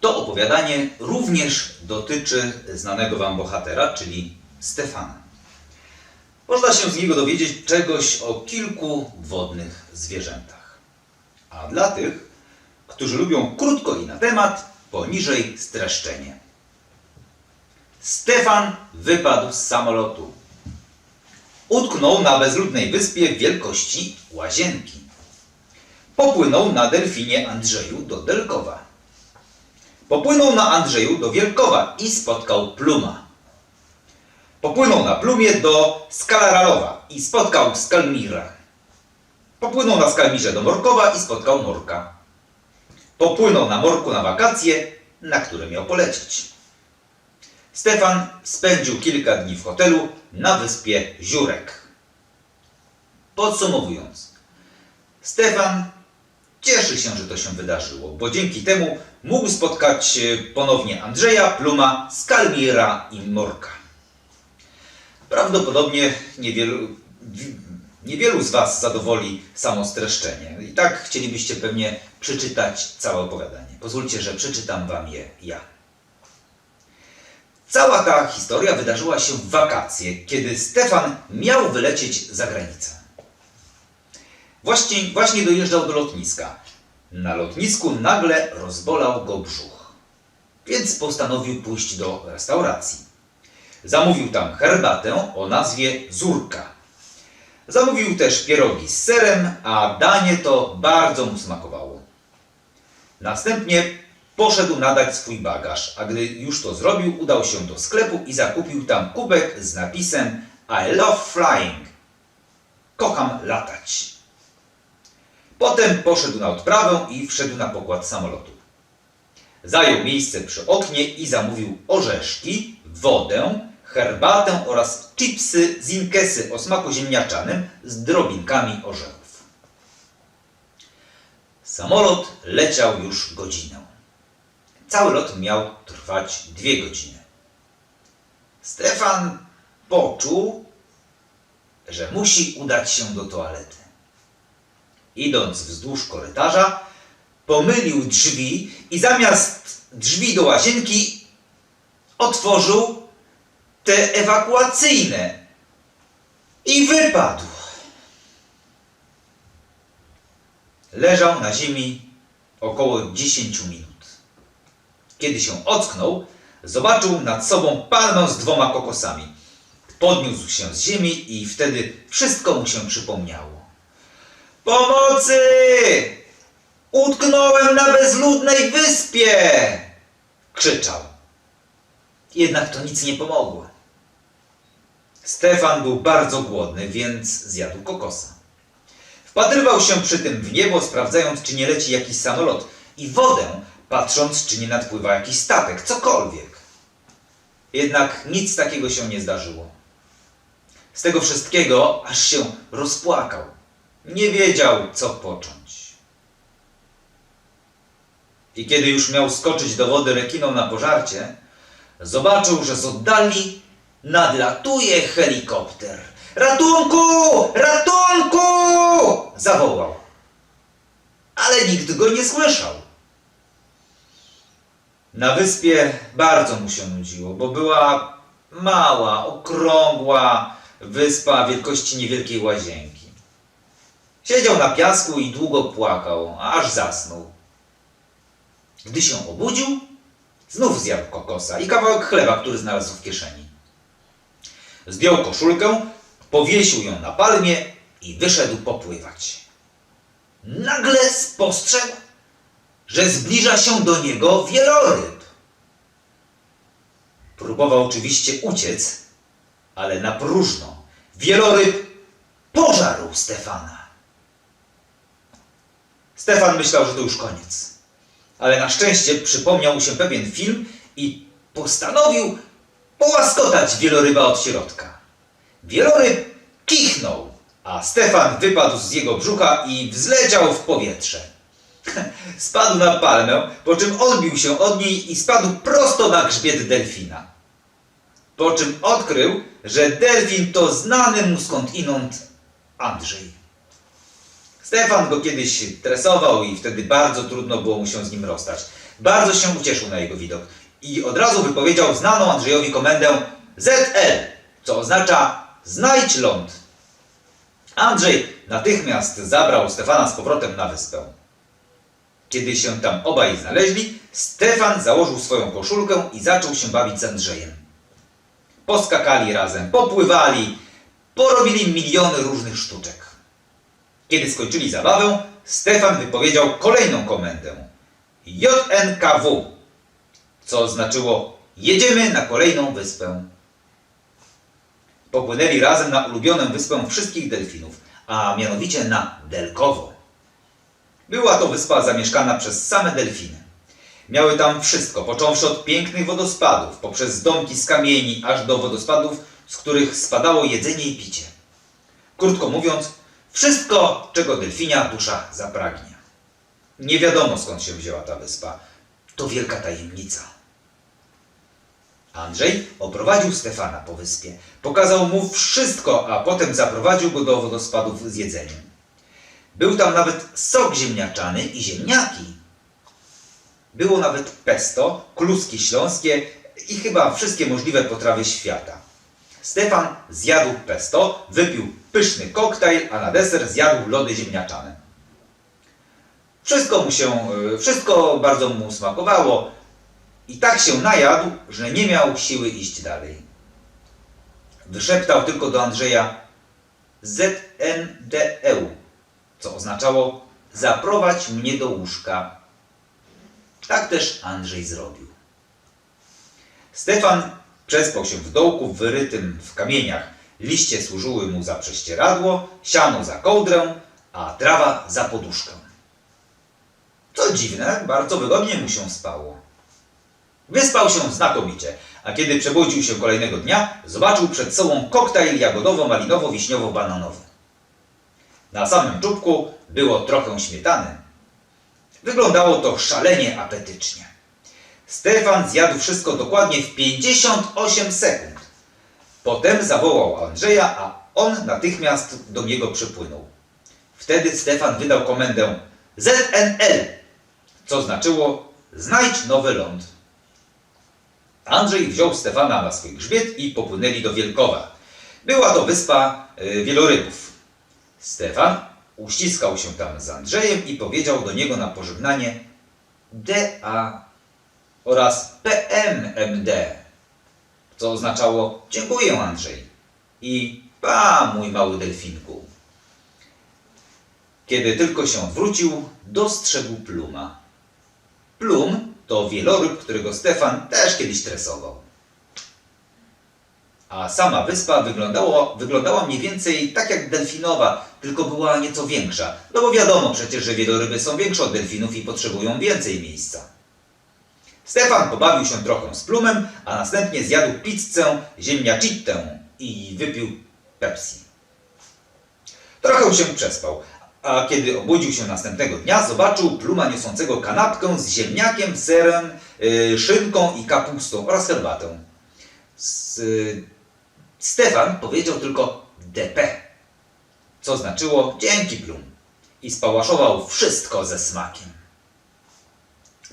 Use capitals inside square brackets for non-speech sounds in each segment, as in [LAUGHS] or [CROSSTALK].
To opowiadanie również dotyczy znanego Wam bohatera, czyli Stefana. Można się z niego dowiedzieć czegoś o kilku wodnych zwierzętach. A dla tych, którzy lubią krótko i na temat, poniżej streszczenie. Stefan wypadł z samolotu. Utknął na bezludnej wyspie wielkości łazienki. Popłynął na delfinie Andrzeju do Delkowa. Popłynął na Andrzeju do Wielkowa i spotkał Pluma. Popłynął na Plumie do Skalaralowa i spotkał Skalmira. Popłynął na Skalmirze do Morkowa i spotkał Morka. Popłynął na Morku na wakacje, na które miał polecieć. Stefan spędził kilka dni w hotelu na wyspie Ziurek. Podsumowując, Stefan cieszy się, że to się wydarzyło, bo dzięki temu mógł spotkać e, ponownie Andrzeja, Pluma, Skalmira i Morka. Prawdopodobnie niewielu, wi- niewielu z Was zadowoli samo streszczenie. I tak chcielibyście pewnie przeczytać całe opowiadanie. Pozwólcie, że przeczytam Wam je ja. Cała ta historia wydarzyła się w wakacje, kiedy Stefan miał wylecieć za granicę. Właśnie, właśnie dojeżdżał do lotniska. Na lotnisku nagle rozbolał go brzuch, więc postanowił pójść do restauracji. Zamówił tam herbatę o nazwie Zurka. Zamówił też pierogi z serem, a danie to bardzo mu smakowało. Następnie poszedł nadać swój bagaż, a gdy już to zrobił, udał się do sklepu i zakupił tam kubek z napisem I love flying. Kocham latać. Potem poszedł na odprawę i wszedł na pokład samolotu. Zajął miejsce przy oknie i zamówił orzeszki, wodę, herbatę oraz chipsy z inkesy o smaku ziemniaczanym z drobinkami orzechów. Samolot leciał już godzinę. Cały lot miał trwać dwie godziny. Stefan poczuł, że musi udać się do toalety. Idąc wzdłuż korytarza, pomylił drzwi i zamiast drzwi do łazienki otworzył te ewakuacyjne i wypadł. Leżał na ziemi około 10 minut. Kiedy się ocknął, zobaczył nad sobą palmę z dwoma kokosami. Podniósł się z ziemi i wtedy wszystko mu się przypomniało. Pomocy! Utknąłem na bezludnej wyspie! Krzyczał. Jednak to nic nie pomogło. Stefan był bardzo głodny, więc zjadł kokosa. Wpatrywał się przy tym w niebo, sprawdzając, czy nie leci jakiś samolot, i wodę, patrząc, czy nie nadpływa jakiś statek, cokolwiek. Jednak nic takiego się nie zdarzyło. Z tego wszystkiego aż się rozpłakał. Nie wiedział, co począć. I kiedy już miał skoczyć do wody rekiną na pożarcie, zobaczył, że z oddali nadlatuje helikopter. Ratunku! Ratunku! zawołał. Ale nikt go nie słyszał. Na wyspie bardzo mu się nudziło, bo była mała, okrągła wyspa wielkości niewielkiej łazienki. Siedział na piasku i długo płakał, aż zasnął. Gdy się obudził, znów zjadł kokosa i kawałek chleba, który znalazł w kieszeni. Zdjął koszulkę, powiesił ją na palmie i wyszedł popływać. Nagle spostrzegł, że zbliża się do niego wieloryb. Próbował oczywiście uciec, ale na próżno. Wieloryb pożarł Stefana. Stefan myślał, że to już koniec. Ale na szczęście przypomniał mu się pewien film i postanowił połaskotać wieloryba od środka. Wieloryb kichnął, a Stefan wypadł z jego brzucha i wzleciał w powietrze. [LAUGHS] Spadł na palmę, po czym odbił się od niej i spadł prosto na grzbiet delfina. po czym odkrył, że delfin to znany mu skądinąd Andrzej. Stefan go kiedyś tresował i wtedy bardzo trudno było mu się z nim rozstać. Bardzo się ucieszył na jego widok i od razu wypowiedział znaną Andrzejowi komendę ZL, co oznacza znajdź ląd. Andrzej natychmiast zabrał Stefana z powrotem na wyspę. Kiedy się tam obaj znaleźli, Stefan założył swoją koszulkę i zaczął się bawić z Andrzejem. Poskakali razem, popływali, porobili miliony różnych sztuczek. Kiedy skończyli zabawę, Stefan wypowiedział kolejną komendę. JNKW, co znaczyło jedziemy na kolejną wyspę. Popłynęli razem na ulubioną wyspę wszystkich delfinów, a mianowicie na Delkowo. Była to wyspa zamieszkana przez same delfiny. Miały tam wszystko, począwszy od pięknych wodospadów, poprzez domki z kamieni, aż do wodospadów, z których spadało jedzenie i picie. Krótko mówiąc, wszystko, czego delfinia dusza zapragnie. Nie wiadomo skąd się wzięła ta wyspa. To wielka tajemnica. Andrzej oprowadził Stefana po wyspie. Pokazał mu wszystko, a potem zaprowadził go do wodospadów z jedzeniem. Był tam nawet sok ziemniaczany i ziemniaki. Było nawet pesto, kluski śląskie i chyba wszystkie możliwe potrawy świata. Stefan zjadł pesto, wypił pyszny koktajl, a na deser zjadł lody ziemniaczane. Wszystko mu się, y, wszystko bardzo mu smakowało i tak się najadł, że nie miał siły iść dalej. Wyszeptał tylko do Andrzeja ZNDE, co oznaczało zaprowadź mnie do łóżka. Tak też Andrzej zrobił. Stefan przespał się w dołku wyrytym w kamieniach. Liście służyły mu za prześcieradło, siano za kołdrę, a trawa za poduszkę. Co dziwne, bardzo wygodnie mu się spało. Wyspał się znakomicie, a kiedy przebudził się kolejnego dnia, zobaczył przed sobą koktajl jagodowo-malinowo-wiśniowo-bananowy. Na samym czubku było trochę śmietany. Wyglądało to szalenie apetycznie. Stefan zjadł wszystko dokładnie w 58 sekund. Potem zawołał Andrzeja, a on natychmiast do niego przypłynął. Wtedy Stefan wydał komendę ZNL, co znaczyło znajdź nowy ląd. Andrzej wziął Stefana na swój grzbiet i popłynęli do Wielkowa. Była to wyspa y, wielorybów. Stefan uściskał się tam z Andrzejem i powiedział do niego na pożegnanie DA oraz PMMD, co oznaczało dziękuję Andrzej i pa mój mały delfinku. Kiedy tylko się odwrócił, dostrzegł pluma. Plum to wieloryb, którego Stefan też kiedyś tresował. A sama wyspa wyglądała, wyglądała mniej więcej tak jak delfinowa, tylko była nieco większa. No bo wiadomo przecież, że wieloryby są większe od delfinów i potrzebują więcej miejsca. Stefan pobawił się trochę z plumem, a następnie zjadł pizzę ziemniacittę i wypił Pepsi. Trochę się przespał, a kiedy obudził się następnego dnia, zobaczył pluma niosącego kanapkę z ziemniakiem, serem, yy, szynką i kapustą oraz herbatę. Yy, Stefan powiedział tylko DP, co znaczyło dzięki plum i spałaszował wszystko ze smakiem.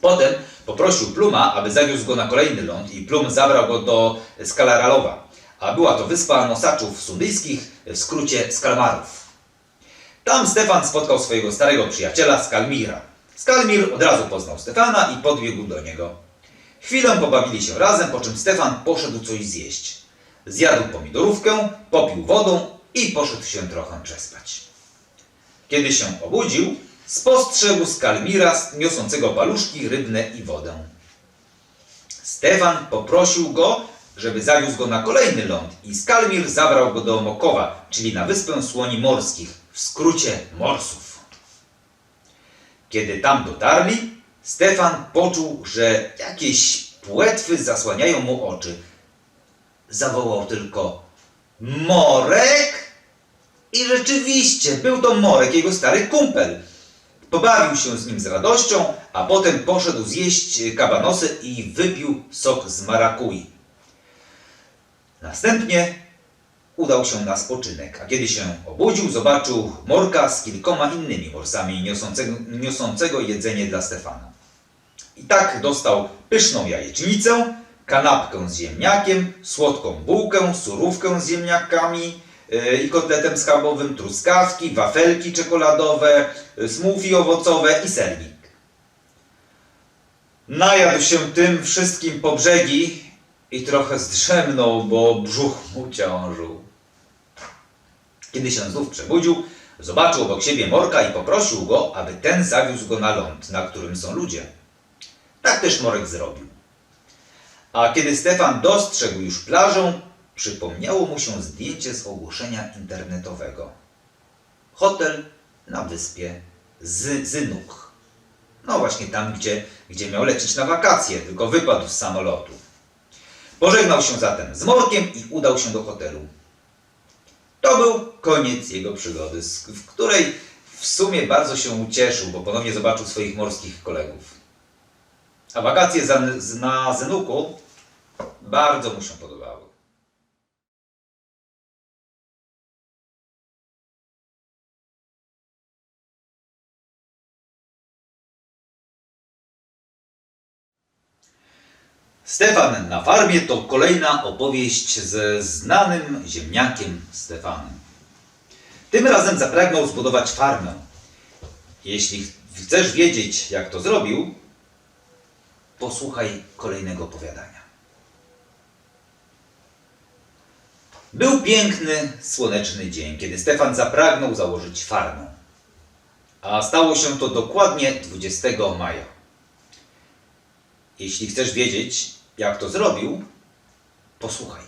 Potem poprosił Pluma, aby zawiózł go na kolejny ląd i Plum zabrał go do Skalaralowa, a była to wyspa nosaczów sundyjskich, w skrócie Skalmarów. Tam Stefan spotkał swojego starego przyjaciela Skalmira. Skalmir od razu poznał Stefana i podbiegł do niego. Chwilę pobawili się razem, po czym Stefan poszedł coś zjeść. Zjadł pomidorówkę, popił wodą i poszedł się trochę przespać. Kiedy się obudził, spostrzegł Skalmira niosącego paluszki rybne i wodę. Stefan poprosił go, żeby zawiózł go na kolejny ląd i Skalmir zabrał go do Mokowa, czyli na wyspę słoni morskich, w skrócie morsów. Kiedy tam dotarli, Stefan poczuł, że jakieś płetwy zasłaniają mu oczy. Zawołał tylko Morek? I rzeczywiście, był to Morek, jego stary kumpel. Pobawił się z nim z radością, a potem poszedł zjeść kabanosy i wypił sok z marakui. Następnie udał się na spoczynek, a kiedy się obudził, zobaczył morka z kilkoma innymi morsami niosącego, niosącego jedzenie dla Stefana. I tak dostał pyszną jajecznicę, kanapkę z ziemniakiem, słodką bułkę, surówkę z ziemniakami yy, i kotletem schabowym, truskawki, wafelki czekoladowe, yy, smoothie owocowe i sernik. Najadł się tym wszystkim po brzegi i trochę zdrzemnął, bo brzuch mu ciążył. Kiedy się znów przebudził, zobaczył obok siebie Morka i poprosił go, aby ten zawiózł go na ląd, na którym są ludzie. Tak też Morek zrobił. A kiedy Stefan dostrzegł już plażę, przypomniało mu się zdjęcie z ogłoszenia internetowego. Hotel na wyspie Zynuk. No właśnie tam, gdzie, gdzie miał lecieć na wakacje, tylko wypadł z samolotu. Pożegnał się zatem z Morkiem i udał się do hotelu. To był koniec jego przygody, w której w sumie bardzo się ucieszył, bo ponownie zobaczył swoich morskich kolegów. A wakacje na Zenuku bardzo mu się podobały. Stefan na farmie to kolejna opowieść ze znanym ziemniakiem Stefanem. Tym razem zapragnął zbudować farmę. Jeśli ch- chcesz wiedzieć, jak to zrobił, posłuchaj kolejnego opowiadania. Był piękny, słoneczny dzień, kiedy Stefan zapragnął założyć farmę. A stało się to dokładnie 20 maja. Jeśli chcesz wiedzieć, jak to zrobił, posłuchaj.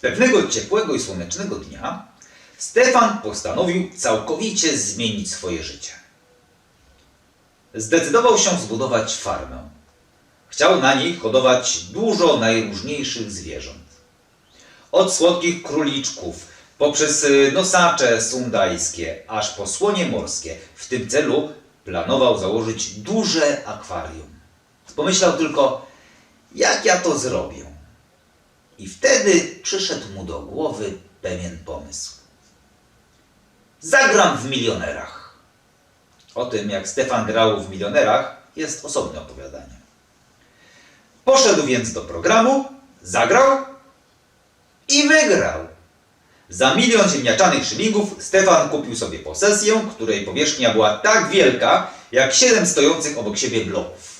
Pewnego ciepłego i słonecznego dnia Stefan postanowił całkowicie zmienić swoje życie. Zdecydował się zbudować farmę. Chciał na niej hodować dużo najróżniejszych zwierząt. Od słodkich króliczków, poprzez y, nosacze sundajskie, aż po słonie morskie. W tym celu planował założyć duże akwarium. Pomyślał tylko, jak ja to zrobię. I wtedy przyszedł mu do głowy pewien pomysł. Zagram w milionerach. O tym, jak Stefan grał w milionerach, jest osobne opowiadanie. Poszedł więc do programu, zagrał i wygrał. Za milion ziemniaczanych szylingów Stefan kupił sobie posesję, której powierzchnia była tak wielka, jak siedem stojących obok siebie bloków.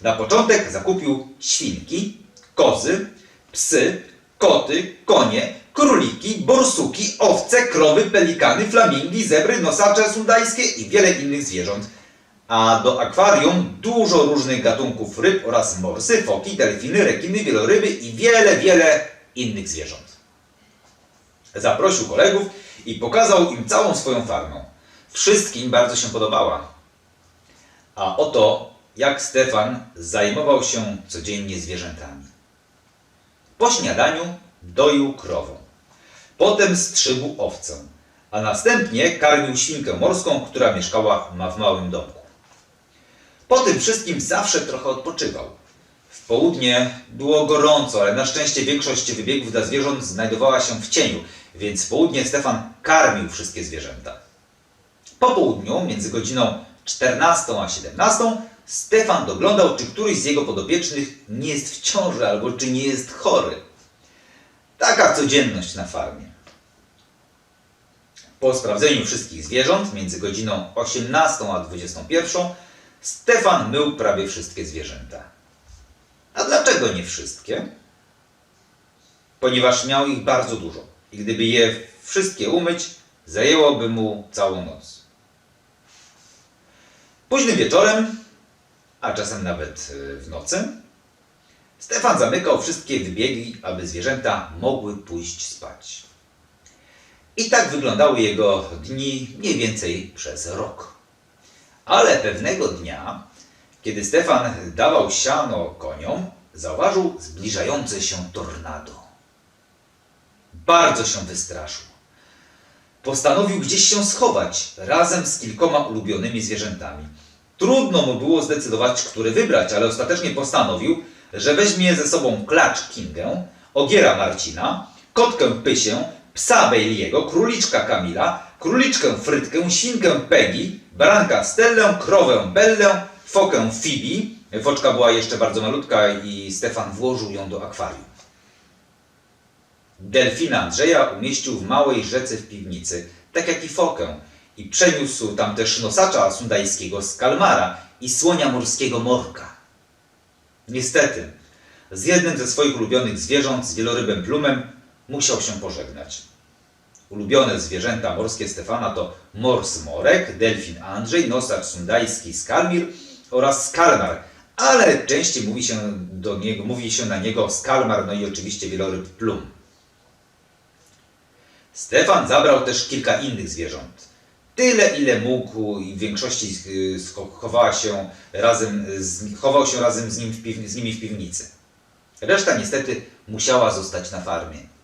Na początek zakupił świnki, kozy, psy, koty, konie, króliki, borsuki, owce, krowy, pelikany, flamingi, zebry, nosacze sundajskie i wiele innych zwierząt. A do akwarium dużo różnych gatunków ryb oraz morsy, foki, delfiny, rekiny, wieloryby i wiele, wiele innych zwierząt. Zaprosił kolegów i pokazał im całą swoją farmę. Wszystkim bardzo się podobała. A oto jak Stefan zajmował się codziennie zwierzętami. Po śniadaniu doił krowę. Potem strzygł owcę, a następnie karmił świnkę morską, która mieszkała w małym domku. Po tym wszystkim zawsze trochę odpoczywał. W południe było gorąco, ale na szczęście większość wybiegów dla zwierząt znajdowała się w cieniu, więc w południe Stefan karmił wszystkie zwierzęta. Po południu, między godziną 14 a 17, Stefan doglądał, czy któryś z jego podopiecznych nie jest w ciąży albo czy nie jest chory. Taka codzienność na farmie. Po sprawdzeniu wszystkich zwierząt między godziną 18 a 21 Stefan mył prawie wszystkie zwierzęta. A dlaczego nie wszystkie? Ponieważ miał ich bardzo dużo i gdyby je wszystkie umyć, zajęłoby mu całą noc. Późnym wieczorem, a czasem nawet y, w nocy, Stefan zamykał wszystkie wybiegi, aby zwierzęta mogły pójść spać. I tak wyglądały jego dni mniej więcej przez rok. Ale pewnego dnia, kiedy Stefan dawał siano koniom, zauważył zbliżające się tornado. Bardzo się wystraszył. Postanowił gdzieś się schować razem z kilkoma ulubionymi zwierzętami. Trudno mu było zdecydować, które wybrać, ale ostatecznie postanowił, że weźmie ze sobą klacz Kingę, ogiera Marcina, kotkę Pysię, psa Bailey'ego, króliczka Kamila, króliczkę Frytkę, świnkę Peggy, baranka Stellę, krowę Bellę, fokę Phoebe. Foczka była jeszcze bardzo malutka i Stefan włożył ją do akwarium. Delfina Andrzeja umieścił w małej rzece w piwnicy, tak jak i fokę, i przeniósł tam też nosacza sundajskiego z kalmara i słonia morskiego morka. Niestety, z jednym ze swoich ulubionych zwierząt, z wielorybem plumem, musiał się pożegnać. Ulubione zwierzęta morskie Stefana to mors morek, delfin Andrzej, nosacz sundajski skalmir oraz skalmar, ale częściej mówi się, do niego, mówi się na niego skalmar, no i oczywiście wieloryb plum. Stefan zabrał też kilka innych zwierząt. Tyle, ile mógł i w większości y, chowała się razem z, chował się razem z, nim w z nimi w piwnicy. Reszta niestety musiała zostać na farmie.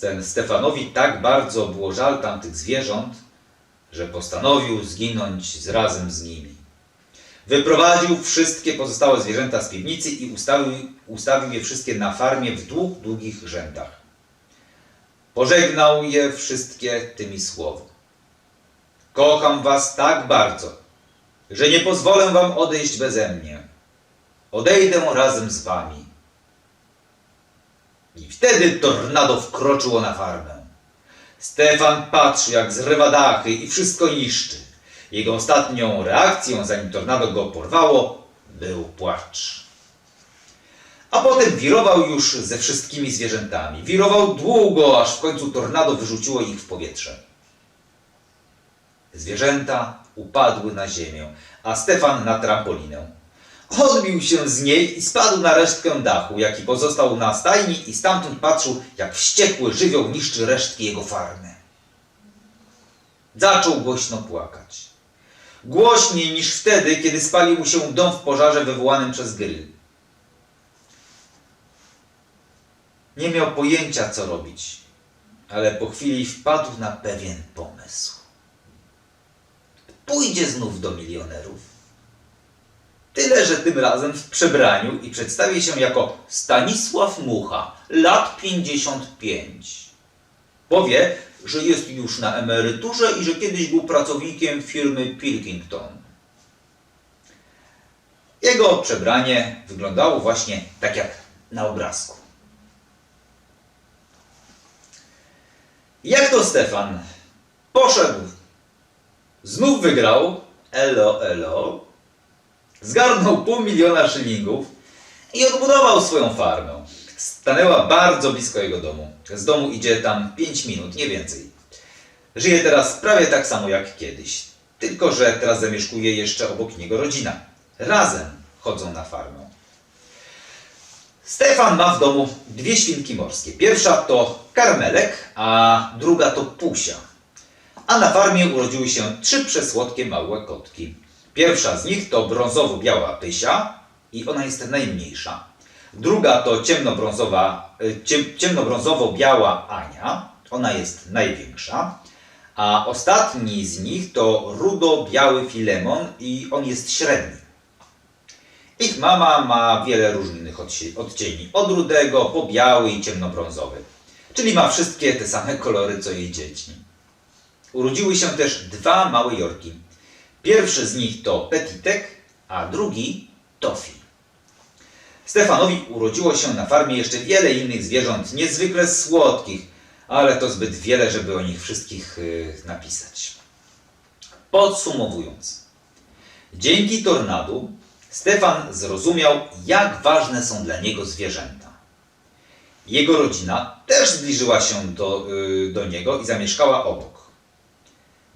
Ten Stefanowi tak bardzo było żal tamtych zwierząt, że postanowił zginąć razem z nimi. Wyprowadził wszystkie pozostałe zwierzęta z piwnicy i ustawił, ustawił je wszystkie na farmie w dług, długich rzędach. Pożegnał je wszystkie tymi słowy. Kocham was tak bardzo, że nie pozwolę wam odejść beze mnie. Odejdę razem z wami. I wtedy tornado wkroczyło na farmę. Stefan patrzy, jak zrywa dachy i wszystko niszczy. Jego ostatnią reakcją, zanim tornado go porwało, był płacz. A potem wirował już ze wszystkimi zwierzętami. Wirował długo, aż w końcu tornado wyrzuciło ich w powietrze. Zwierzęta upadły na ziemię, a Stefan na trampolinę. Odbił się z niej i spadł na resztkę dachu, jaki pozostał na stajni i stamtąd patrzył, jak wściekły żywioł niszczy resztki jego farmy. Zaczął głośno płakać. Głośniej niż wtedy, kiedy spalił mu się dom w pożarze wywołanym przez grill. Nie miał pojęcia, co robić, ale po chwili wpadł na pewien pomysł. Pójdzie znów do milionerów. Tyle, że tym razem w przebraniu i przedstawi się jako Stanisław Mucha, lat 55. Powie, że jest już na emeryturze i że kiedyś był pracownikiem firmy Pilkington. Jego przebranie wyglądało właśnie tak jak na obrazku. Jak to Stefan? Poszedł. Znów wygrał. Elo, elo. Zgarnął pół miliona szylingów i odbudował swoją farmę. Stanęła bardzo blisko jego domu. Z domu idzie tam 5 minut, nie więcej. Żyje teraz prawie tak samo jak kiedyś. Tylko, że teraz zamieszkuje jeszcze obok niego rodzina. Razem chodzą na farmę. Stefan ma w domu dwie świnki morskie. Pierwsza to karmelek, a druga to pusia. A na farmie urodziły się trzy przesłodkie małe kotki. Pierwsza z nich to brązowo-biała pysia i ona jest najmniejsza. Druga to ciemnobrązowa, y, ciem, ciemnobrązowo-biała Ania, ona jest największa. A ostatni z nich to rudo-biały filemon i on jest średni. Ich mama ma wiele różnych odcieni, od rudego po biały i ciemnobrązowy. Czyli ma wszystkie te same kolory co jej dzieci. Urodziły się też dwa małe jorki. Pierwszy z nich to Petitek, a drugi Tofi. Stefanowi urodziło się na farmie jeszcze wiele innych zwierząt, niezwykle słodkich, ale to zbyt wiele, żeby o nich wszystkich yy, napisać. Podsumowując, dzięki tornadu Stefan zrozumiał, jak ważne są dla niego zwierzęta. Jego rodzina też zbliżyła się do, yy, do niego i zamieszkała obok.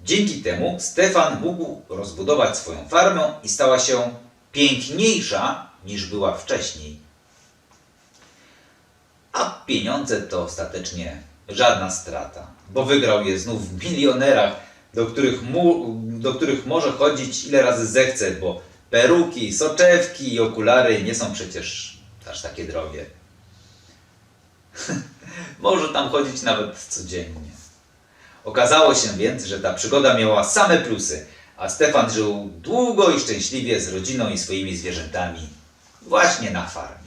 Dzięki temu Stefan mógł rozbudować swoją farmę i stała się piękniejsza niż była wcześniej. A pieniądze to ostatecznie żadna strata, bo wygrał je znów w milionerach, do których, mu, do których może chodzić ile razy zechce, bo peruki, soczewki i okulary nie są przecież aż takie drogie. [LAUGHS] może tam chodzić nawet codziennie. Okazało się więc, że ta przygoda miała same plusy, a Stefan żył długo i szczęśliwie z rodziną i swoimi zwierzętami właśnie na farmie.